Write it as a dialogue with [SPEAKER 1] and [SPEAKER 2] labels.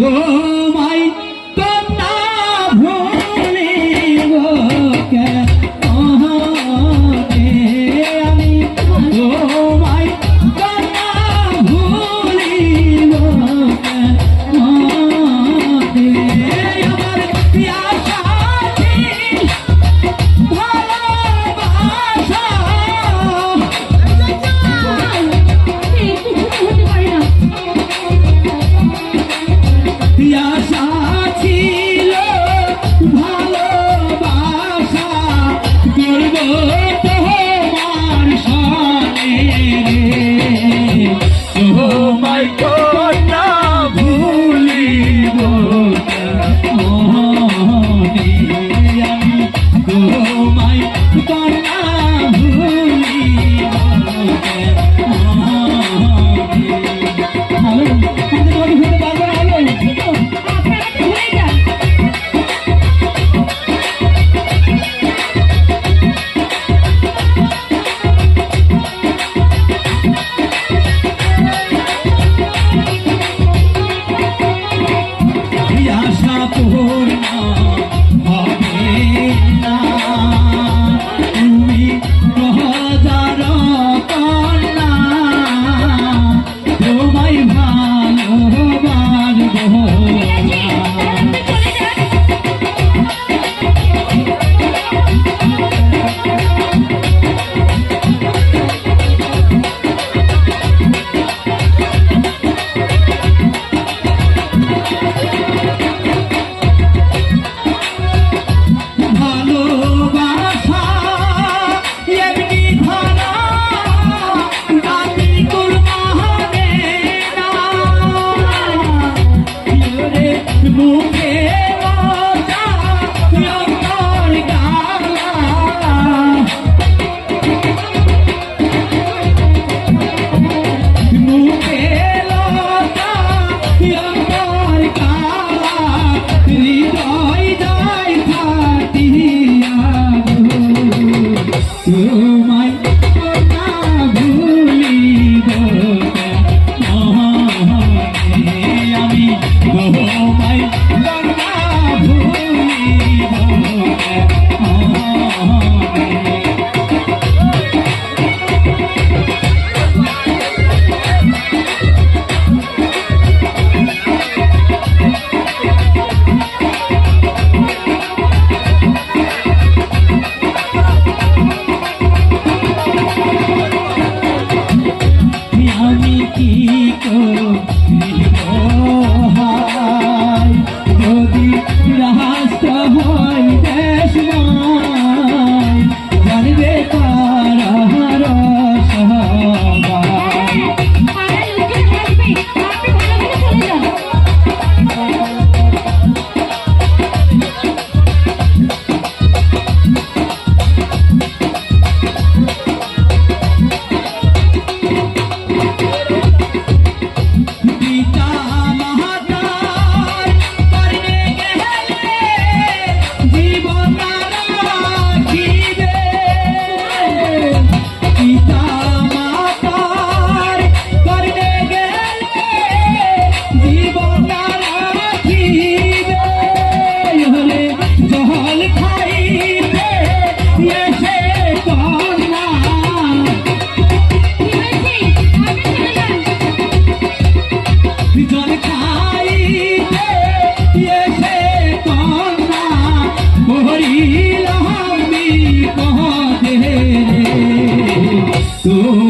[SPEAKER 1] Mmm. Oh my God. তোমায় আমি তোমায় Ooh.